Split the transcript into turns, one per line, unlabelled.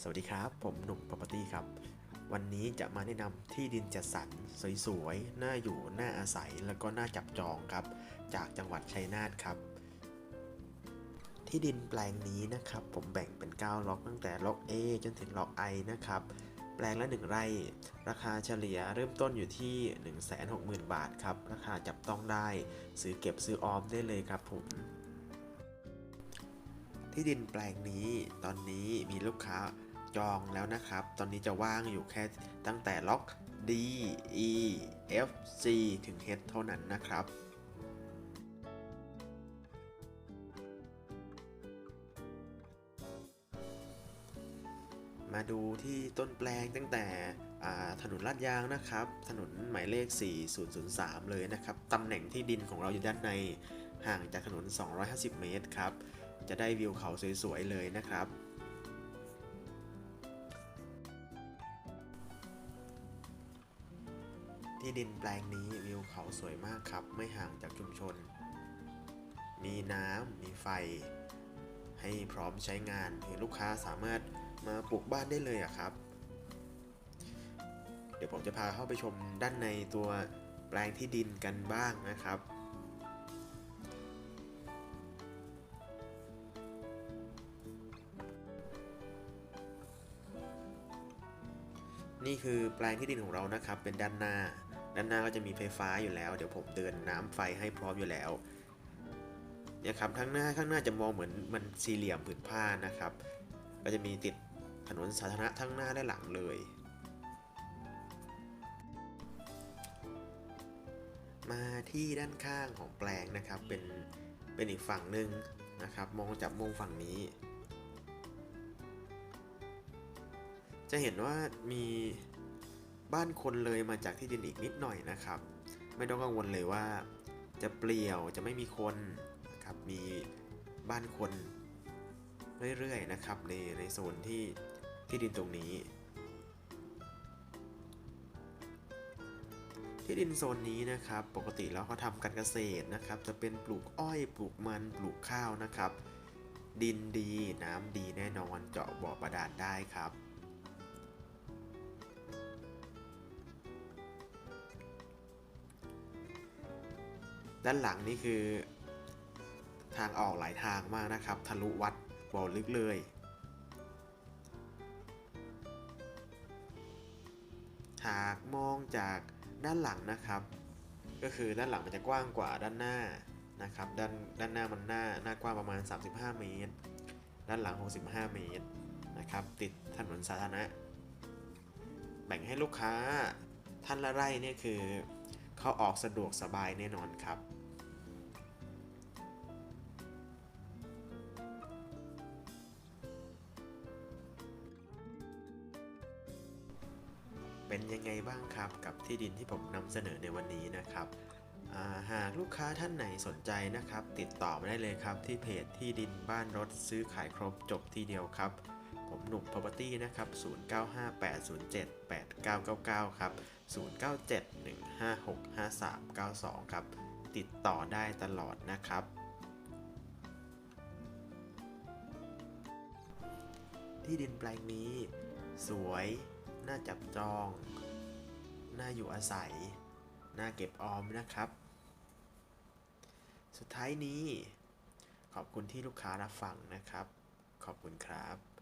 สวัสดีครับ ผมหนุ่ม property ครับ วันนี้จะมาแนะนำที่ดินจัดสรรสวยๆ น่าอยู่ น่าอาศัย แล้วก็น่าจับจองครับ จากจังหวัดชัยนาทครับ ที่ดินแปลงนี้นะครับ ผมแบ่งเป็น 9 ล็อกตั้งแต่ล็อก A จนถึงล็อก I นะครับ แปลงละ 1 ไร่ ราคาเฉลี่ยเริ่มต้นอยู่ที่ 160,000 บาทครับ ราคาจับต้องได้ ซื้อเก็บซื้อออมได้เลยครับผมที่ดินแปลงนี้ตอนนี้มีลูกค้า จองแล้วนะครับ ตอนนี้จะว่างอยู่แค่ตั้งแต่ล็อก D E F C ถึง H เท่านั้นนะครับมาดูที่ต้นแปลงตั้งแต่ถนนลาดยางนะครับ ถนนหมายเลข 4003 เลยนะครับ ตำแหน่งที่ดินของเราอยู่ด้านในห่างจากถนน 250 เมตรครับ จะได้วิวเขาสวยๆเลยนะครับ ที่ดินแปลงนี้วิวเขาสวยมากครับ ไม่ห่างจากชุมชน มีน้ำมีไฟ ให้พร้อมใช้งานคือลูกค้าสามารถมาปลูกบ้านได้เลยอะครับ เดี๋ยวผมจะพาเข้าไปชมด้านในตัวแปลงที่ดินกันบ้างนะครับนี่คือแปลงที่ดินของเรานะครับเป็นด้านหน้า ด้านหน้าก็จะมีไฟฟ้าอยู่แล้ว เดี๋ยวผมเดินน้ำไฟให้พร้อมอยู่แล้วเนี่ยครับข้างหน้าข้างหน้าจะมองเหมือนมันสี่เหลี่ยมผืนผ้านะครับ ก็จะมีติดถนนสาธารณะทั้งหน้าและหลังเลย มาที่ด้านข้างของแปลงนะครับ เป็นเป็นอีกฝั่งหนึ่งนะครับ มองจากมุมฝั่งนี้ จะเห็นว่ามี บ้านคนเลยมาจากที่ดินอีกนิดหน่อยนะครับ ไม่ต้องกังวลเลยว่า จะเปลี่ยวจะไม่มีคนนะครับมีบ้านคนเรื่อยๆนะครับในในโซนที่ที่ดินตรงนี้ ที่ดินโซนนี้นะครับ ปกติแล้วเขาทำการเกษตรนะครับ จะเป็นปลูกอ้อยปลูกมันปลูกข้าวนะครับ ดินดีน้ำดีแน่นอนเจาะบ่อบาดาลได้ครับ ด้านหลังนี่คือทางออกหลายทางมากนะครับ ทะลุวัดบ่อลึกเลย หากมองจากด้านหลังนะครับ ก็คือด้านหลังมันจะกว้างกว่าด้านหน้านะครับ ด้านด้านหน้ามันหน้าหน้ากว้างประมาณ 35 เมตร ด้านหลัง 65 เมตรนะครับ ติดถนนสาธารณะ แบ่งให้ลูกค้าท่านละไร่เนี่ยคือ เข้าออกสะดวกสบายแน่นอนครับเป็นยังไงบ้างครับกับที่ดินที่ผมนำเสนอในวันนี้นะครับาหากลูกค้าท่านไหนสนใจนะครับ ติดต่อมาได้เลยครับที่เพจที่ดินบ้านรถซื้อขายครบจบที่เดียวครับ ผมหนุ่ม property นะครับ 0958078999 ครับ 0971565392 ครับ ติดต่อได้ตลอดนะครับ ที่ดินแปลงนี้ สวย น่าจับจอง น่าอยู่อาศัย น่าเก็บออมนะครับ สุดท้ายนี้ขอบคุณที่ลูกค้ารับฟังนะครับ ขอบคุณครับ